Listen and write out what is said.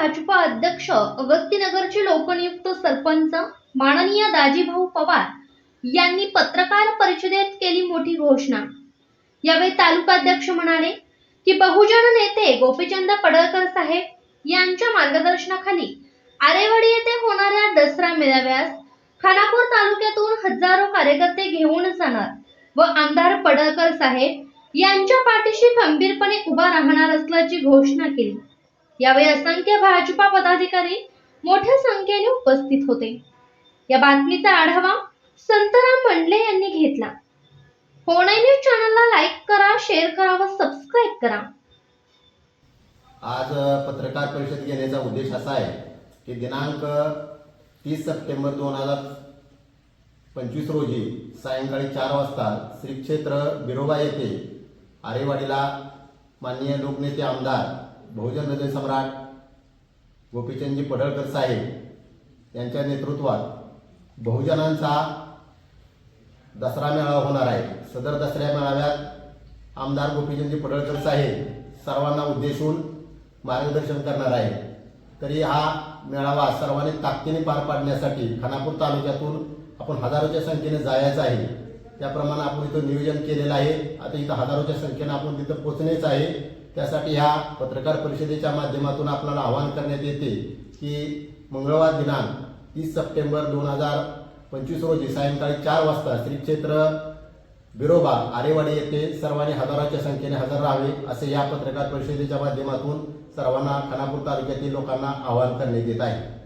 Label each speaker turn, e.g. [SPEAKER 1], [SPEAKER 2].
[SPEAKER 1] भाजपा अध्यक्ष अगस्तीनगरचे लोकनियुक्त सरपंच माननीय दाजीभाऊ पवार यांनी पत्रकार परिषदेत केली मोठी घोषणा. यावेळी तालुकाध्यक्ष म्हणाले की बहुजन नेते गोपीचंद पडळकर साहेब यांच्या मार्गदर्शनाखाली आरेवाडी येथे होणाऱ्या दसरा मेळाव्यास खानापूर तालुक्यातून हजारो कार्यकर्ते घेऊन जाणार व आमदार पडळकर साहेब यांच्या पाठीशी खंबीरपणे उभा राहणार असल्याची घोषणा केली. यावेळी असंख्य भाजपा पदाधिकारी मोठ्या संख्येने उपस्थित होते. या बातमीचा आढावा संतराम मंडले यांनी घेतला. होणे न्यूज चॅनलला लाईक करा शेअर करा व सबस्क्राईब करा.
[SPEAKER 2] आज पत्रकार परिषद घेण्याचा उद्देश असा आहे की दिनांक तीस सप्टेंबर दोन हजार पंचवीस रोजी सायंकाळी चार वाजता श्री क्षेत्र बिरोबा येथे आरेवाडीला माननीय लोकनेते आमदार बहुजन हृदय सम्राट गोपीचंदजी पडळकर साहेब यांच्या नेतृत्वात बहुजनांचा दसरा मेळावा होणार आहे. सदर दसऱ्या मेळाव्यात आमदार गोपीचंदजी पडळकर साहेब सर्वांना उद्देशून मार्गदर्शन करणार आहे तरी हा मेळावा सर्वांनी ताकदीने पार पाडण्यासाठी खानापूर तालुक्यातून आपण हजारोच्या संख्येने जायचं आहे. त्याप्रमाणे आपण इथं नियोजन केलेलं आहे. आता इथं हजारोच्या संख्येनं आपण तिथं पोचणेच आहे. त्यासाठी ह्या पत्रकार परिषदेच्या माध्यमातून आपल्याला आवाहन करण्यात येते की मंगळवार दिनांक तीस सप्टेंबर दोन हजार पंचवीस रोजी सायंकाळी चार वाजता श्री क्षेत्र बिरोबा आरेवाडी येथे सर्वांनी हजाराच्या संख्येने हजर राहावे असे या पत्रकार परिषदेच्या माध्यमातून सर्वांना खानापूर तालुक्यातील लोकांना आवाहन करण्यात येत आहे.